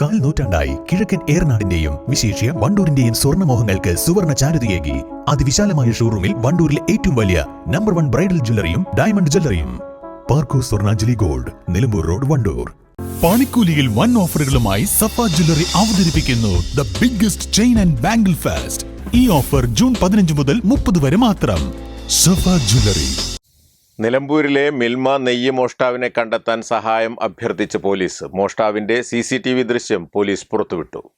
കാൽ നൂറ്റാണ്ടായി കിഴക്കൻ ഏറനാടിന്റെയും വിശേഷ്യ വണ്ടൂരിന്റെയും സ്വർണമോഹങ്ങൾക്ക് സുവർണ ചാരുതയേകി. അതിവിശാലമായ ഷോറൂമിൽ വണ്ടൂരിലെ ഏറ്റവും വലിയ നമ്പർ വൺ ബ്രൈഡൽ ജ്വല്ലറിയും ഡയമണ്ട് ജ്വല്ലറിയും പാർക്കോ സ്വർണാഞ്ജലി ഗോൾഡ് നിലമ്പൂർ റോഡ് വണ്ടൂർ. പണിക്കൂലിയിൽ വൺ ഓഫറുകളുമായി സഫ ജ്വല്ലറി അവതരിപ്പിക്കുന്നു the biggest chain and bangle fest ഈ ഓഫർ ജൂൺ പതിനഞ്ച് മുതൽ മുപ്പത് വരെ മാത്രം. സഫ ജ്വല്ലറി നിലമ്പൂരിലെ മിൽമ നെയ്യ് മോഷ്ടാവിനെ കണ്ടെത്താൻ സഹായം അഭ്യർത്ഥിച്ച് പോലീസ്. മോഷ്ടാവിന്റെ സി ദൃശ്യം പോലീസ് പുറത്തുവിട്ടു.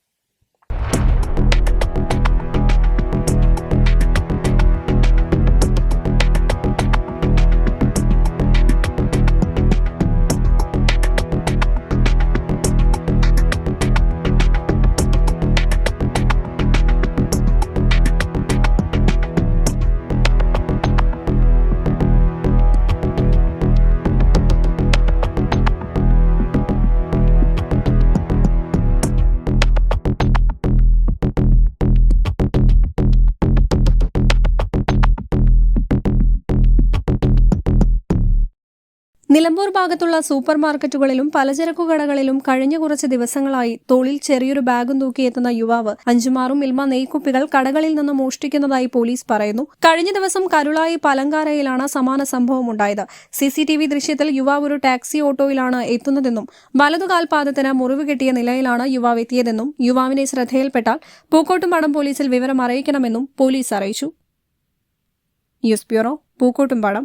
നിലമ്പൂർ ഭാഗത്തുള്ള സൂപ്പർ മാർക്കറ്റുകളിലും പലചരക്കു കടകളിലും കഴിഞ്ഞ കുറച്ച് ദിവസങ്ങളായി തോളിൽ ചെറിയൊരു ബാഗും തൂക്കിയെത്തുന്ന യുവാവ് അഞ്ചുമാറും മിൽമ നെയ്ക്കുപ്പികൾ കടകളിൽ നിന്ന് മോഷ്ടിക്കുന്നതായി പോലീസ് പറയുന്നു. കഴിഞ്ഞ ദിവസം കരുളായി പലങ്കാരയിലാണ് സമാന സംഭവം ഉണ്ടായത്. സിസിടിവി ദൃശ്യത്തിൽ യുവാവ് ഒരു ടാക്സി ഓട്ടോയിലാണ് എത്തുന്നതെന്നും വലതുകാൽപാദത്തിന് മുറിവ് കിട്ടിയ നിലയിലാണ് യുവാവ് എത്തിയതെന്നും യുവാവിനെ ശ്രദ്ധയിൽപ്പെട്ടാൽ പൂക്കോട്ടുംപാടം പോലീസിൽ വിവരം അറിയിക്കണമെന്നും പോലീസ് അറിയിച്ചു. News bureau Pookkottumpadam